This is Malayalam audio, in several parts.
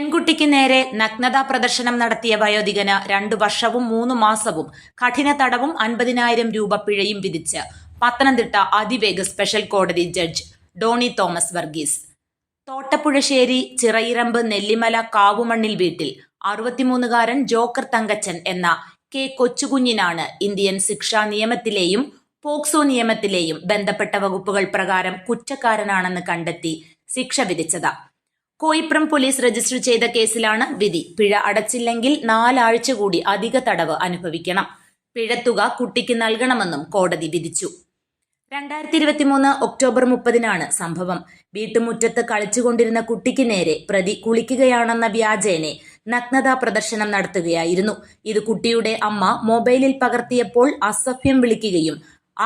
പെൺകുട്ടിക്ക് നേരെ നഗ്നതാ പ്രദർശനം നടത്തിയ വയോധികന് രണ്ടു വർഷവും മൂന്ന് മാസവും കഠിന തടവും അൻപതിനായിരം രൂപ പിഴയും വിധിച്ച് പത്തനംതിട്ട അതിവേഗ സ്പെഷ്യൽ കോടതി ജഡ്ജ് ഡോണി തോമസ് വർഗീസ്. തോട്ടപ്പുഴശ്ശേരി ചിറയിറമ്പ് നെല്ലിമല കാവുമണ്ണിൽ വീട്ടിൽ അറുപത്തിമൂന്നുകാരൻ ജോക്കർ തങ്കച്ചൻ എന്ന കെ കൊച്ചുകുഞ്ഞിനാണ് ഇന്ത്യൻ ശിക്ഷാ നിയമത്തിലെയും പോക്സോ നിയമത്തിലെയും ബന്ധപ്പെട്ട വകുപ്പുകൾ പ്രകാരം കുറ്റക്കാരനാണെന്ന് കണ്ടെത്തി ശിക്ഷ വിധിച്ചത്. കോയിപ്രം പോലീസ് രജിസ്റ്റർ ചെയ്ത കേസിലാണ് വിധി. പിഴ അടച്ചില്ലെങ്കിൽ നാലാഴ്ച കൂടി അധിക തടവ് അനുഭവിക്കണം. പിഴത്തുക കുട്ടിക്ക് നൽകണമെന്നും കോടതി വിധിച്ചു. രണ്ടായിരത്തി ഇരുപത്തിമൂന്ന് ഒക്ടോബർ മുപ്പതിനാണ് സംഭവം. വീട്ടുമുറ്റത്ത് കളിച്ചുകൊണ്ടിരുന്ന കുട്ടിക്ക് നേരെ പ്രതി കുളിക്കുകയാണെന്ന വ്യാജേനെ നഗ്നതാ പ്രദർശനം നടത്തുകയായിരുന്നു. ഇത് കുട്ടിയുടെ അമ്മ മൊബൈലിൽ പകർത്തിയപ്പോൾ അസഭ്യം വിളിക്കുകയും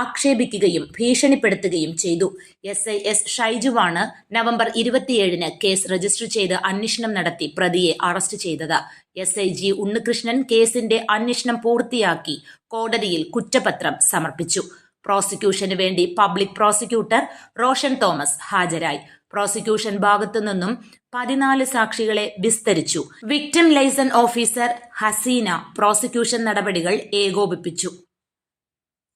ആക്ഷേപിക്കുകയും ഭീഷണിപ്പെടുത്തുകയും ചെയ്തു. എസ് ഐ എസ് ഷൈജുവാണ് നവംബർ ഇരുപത്തിയേഴിന് കേസ് രജിസ്റ്റർ ചെയ്ത് അന്വേഷണം നടത്തി പ്രതിയെ അറസ്റ്റ് ചെയ്തത്. എസ് ഐ ജി ഉണ്ണികൃഷ്ണൻ കേസിന്റെ അന്വേഷണം പൂർത്തിയാക്കി കോടതിയിൽ കുറ്റപത്രം സമർപ്പിച്ചു. പ്രോസിക്യൂഷന് വേണ്ടി പബ്ലിക് പ്രോസിക്യൂട്ടർ റോഷൻ തോമസ് ഹാജരായി. പ്രോസിക്യൂഷൻ ഭാഗത്തു നിന്നും പതിനാല് സാക്ഷികളെ വിസ്തരിച്ചു. Victim liaison officer Haseena prosecution നടപടികൾ ഏകോപിപ്പിച്ചു.